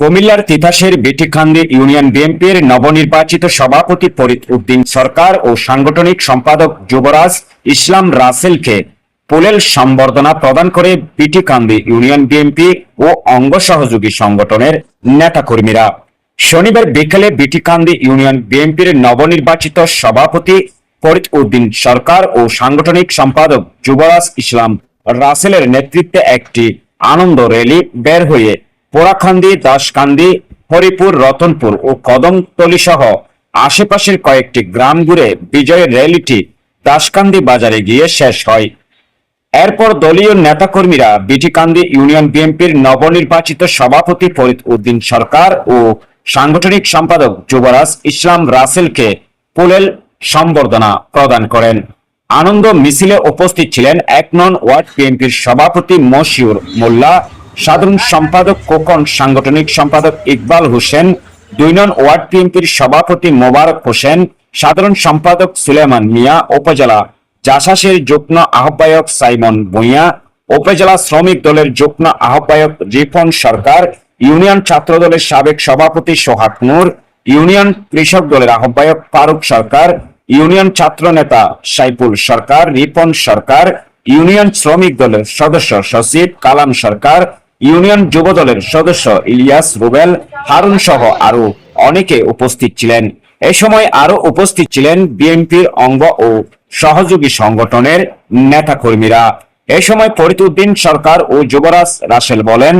কুমিল্লার তিতাসের বিটিখান্দি ইউনিয়ন বিএনপির নবনির্বাচিত সভাপতি ফরিদ উদ্দিন সরকার ও সাংগঠনিক সম্পাদক যুবরাজ ইসলাম রাসেলকে পুলেল সম্বর্ধনা প্রদান করে বিটিকান্দি ইউনিয়ন বিএনপি ও অঙ্গ সহযোগী সংগঠনের নেতাকর্মীরা। শনিবার বিকেলে বিটিকান্দি ইউনিয়ন বিএনপির নবনির্বাচিত সভাপতি ফরিদ উদ্দিন সরকার ও সাংগঠনিক সম্পাদক যুবরাজ ইসলাম রাসেলের নেতৃত্বে একটি আনন্দ র্যালি বের হয়ে পোড়াখান্দি দাসকান্দি, হরিপুর, রতনপুর ও কদমতলি সহ আশেপাশের কয়েকটি গ্রাম ঘুরে বিজয়ের র্যালিটি দাসকান্দি বাজারে গিয়ে শেষ হয়। এরপর দলীয় নেতাকর্মীরা বিটিকান্দি ইউনিয়ন বিএনপির নবনির্বাচিত সভাপতি ফরিদ উদ্দিন সরকার ও সাংগঠনিক সম্পাদক যুবরাজ ইসলাম রাসেলকে পুলেল সম্বর্ধনা প্রদান করেন। আনন্দ মিছিলে উপস্থিত ছিলেন এক নন ওয়ার্ড বিএনপির সভাপতি মশিউর মোল্লা সাধারণ সম্পাদক কোকন, সাংগঠনিক সম্পাদক ইকবাল হোসেন দুই নন ওয়ার্ড বিএনপির সভাপতি মোবারক হোসেন, সাধারণ সম্পাদক সুলেমান মিয়া, উপজেলা জাসাসের যুগ্ম আহ্বায়ক সাইমন ভূঁইয়া, উপজেলা শ্রমিক দলের যুগ্ম আহ্বায়ক রিপন সরকার, ইউনিয়ন ছাত্র দলের সাবেক সভাপতি সোহাগ নূর, ইউনিয়ন কৃষক দলের আহ্বায়ক ফারুক সরকার, ইউনিয়ন ছাত্র নেতা সাইফুল সরকার, রিপন সরকার, ইউনিয়ন শ্রমিক দলের সদস্য সচিব কালাম সরকার ইউনিয়ন যুব দলের সদস্য ইলিয়াস, রুবেল, হারুন সহ আরও অনেকে উপস্থিত ছিলেন। এ সময় আরও উপস্থিত ছিলেন বিএনপির অঙ্গ ও সহযোগী সংগঠনের নেতাকর্মীরা। এ সময় ফরিদউদ্দিন সরকার ও যুবরাজ রাসেল বলেন,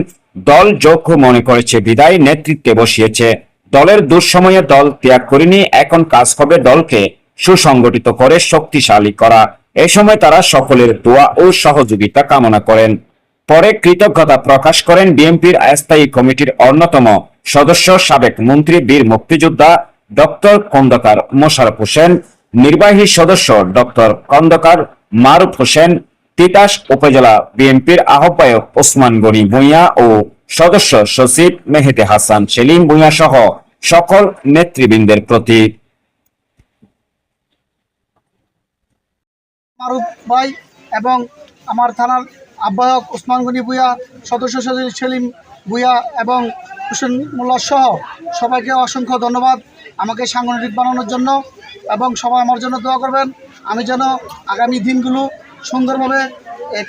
দল যোগ্য মনে করেছে, বিদায় নেতৃত্বে বসিয়েছে। দলের দুঃসময়ে দল ত্যাগ করেনি, এখন কাজ হবে দলকে সুসংগঠিত করে শক্তিশালী করা। এ সময় তারা সকলের দোয়া ও সহযোগিতা কামনা করেন। পরে কৃতজ্ঞতা প্রকাশ করেন বিএনপির স্থায়ী কমিটির অন্যতম সদস্য সাবেক মন্ত্রী বীর মুক্তিযোদ্ধা ডক্টর খন্দকার মোশারফ হোসেন, নির্বাহী সদস্য ডক্টর খন্দকার মারুফ হোসেন, তিতাস উপজেলা বিএনপির আহ্বায়ক ওসমান গনি ভূঁইয়া ও সদস্য সচিব মেহেদে হাসান সেলিম ভূঁইয়া সহ সকল নেতৃবৃন্দের প্রতি মারুফ ভাই এবং আমার থানার আহ্বায়ক ওসমান গনি ভুইয়া, সদস্য সচিব সেলিম ভুইয়া এবং হোসেন মোল্লা সহ সবাইকে অসংখ্য ধন্যবাদ। আমাকে সাংগঠনিক বানানোর জন্য এবং সবাই আমার জন্য দোয়া করবেন। আমি যেন আগামী দিনগুলো সুন্দরভাবে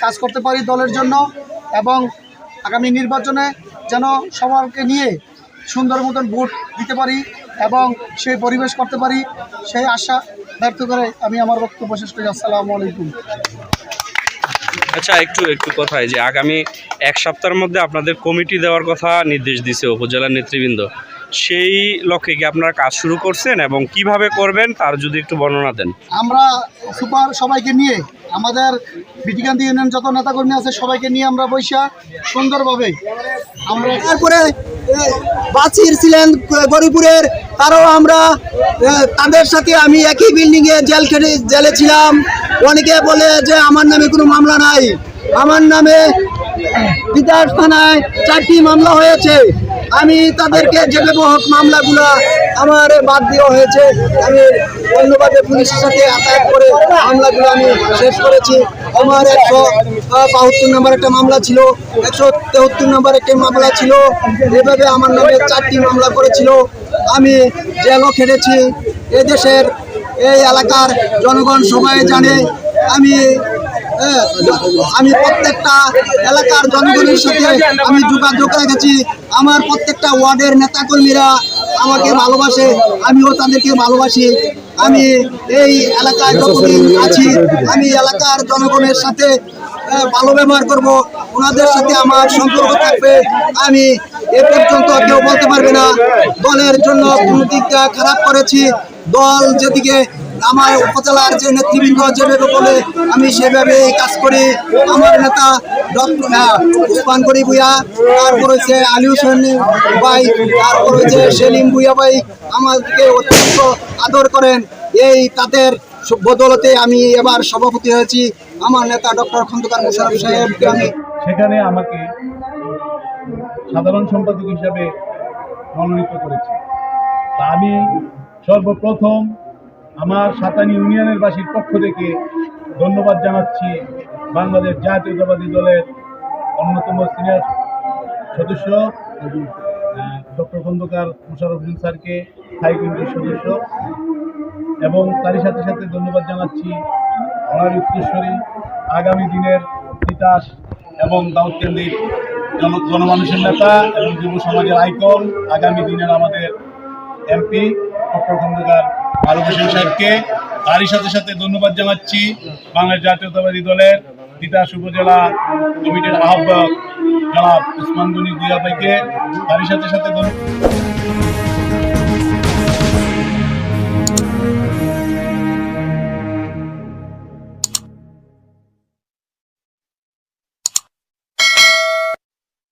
কাজ করতে পারি দলের জন্য এবং আগামী নির্বাচনে যেন সবাইকে নিয়ে সুন্দর মতন ভোট দিতে পারি এবং সেই পরিবেশ করতে পারি, সেই আশা ব্যক্ত করে আমি আমার বক্তব্য শেষ করি। আসসালামু আলাইকুম। আচ্ছা একটু একটু কথায় যে আগামী এক সপ্তাহের মধ্যে আপনাদের কমিটি দেওয়ার কথা নির্দেশ দিছে উপজেলার নেতৃবৃন্দ। সেই লক্ষ্যে কি আপনারা কাজ শুরু করছেন এবং কীভাবে করবেন তার যদি একটু বর্ণনা দেন। আমরা সুপার সবাইকে নিয়ে আমাদের বিটিকান্তি ইউনিয়ন যত নেতাকর্মী আছে সবাইকে নিয়ে আমরা বৈশা সুন্দরভাবে আমরা তারপরে বাছির ছিলেন গরিপুরের তারাও আমরা তাদের সাথে আমি একই বিল্ডিংয়ে জেল খেটে জেলে ছিলাম। অনেকে বলে যে আমার নামে কোনো মামলা নাই। আমার নামে বিদাস থানায় চারটি মামলা হয়েছে। আমি তাদেরকে যেভাবে হোক মামলাগুলো আমার বাদ দেওয়া হয়েছে। আমি অন্যভাবে পুলিশের সাথে আতায়াত করে মামলাগুলো আমি শেষ করেছি। আমার একশো বাহাত্তর নম্বর একটা মামলা ছিল, একশো তেহত্তর নম্বর একটা মামলা ছিল। এভাবে আমার নামে চারটি মামলা করেছিল। আমি জেলও খেটেছি। এদেশের এই এলাকার জনগণ সবাই জানে, আমি আমি প্রত্যেকটা এলাকার জনগণের সাথে আমি যোগাযোগ রেখেছি। আমার প্রত্যেকটা ওয়ার্ডের নেতাকর্মীরা আমাকে ভালোবাসে, আমিও তাদেরকে ভালোবাসি। আমি এই এলাকায় যতদিন আছি, আমি এলাকার জনগণের সাথে ভালো ব্যবহার করব। ওনাদের সাথে আমার সম্পর্ক থাকবে। আমি এ পর্যন্ত কেউ বলতে পারবে না। দলের জন্য কোনো দিকটা খারাপ করেছি। দল যেদিকে আমার উপজেলার যে নেতৃবৃন্দ যেভাবে বলে, আমি সেভাবে কাজ করি। আমার নেতা উসমান করি ভুইয়া, তারপর হচ্ছে আলী হোসেন ভাই, তারপর হচ্ছে সেলিম ভুইয়া ভাই, আমাদেরকে অত্যন্ত আদর করেন। এই তাদের বদলতে আমি এবার সভাপতি হয়েছি। আমার নেতা ডক্টর খন্দকার মুশারফ সাহেবকে আমি সেখানে আমাকে সাধারণ সম্পাদক হিসাবে মনোনীত করেছে। আমি সর্বপ্রথম আমার সাতানি ইউনিয়নের বাসীর পক্ষ থেকে ধন্যবাদ জানাচ্ছি বাংলাদেশ জাতীয়তাবাদী দলের অন্যতম সিনিয়র সদস্য ডক্টর খন্দকার মুশারফুদ্দিন স্যারকে, স্থায়ী কমিটির সদস্য, এবং তারই সাথে সাথে ধন্যবাদ জানাচ্ছি আমার উত্তরস্বরী আগামী দিনের তিতাস এবং দাউদকেন্দ্রিক জন, জনমানুষের নেতা এবং যুব সমাজের আইকন, আগামী দিনের আমাদের এমপি। ডক্টর খন্দকার ফারুক হোসেন সাহেবকে। তারই সাথে সাথে ধন্যবাদ জানাচ্ছি বাংলাদেশ জাতীয়তাবাদী দলের তিতাস উপজেলা কমিটির আহ্বায়ক জনাব উসমান গনি গুয়া ভাইকে তারই সাথে সাথে ধন্য-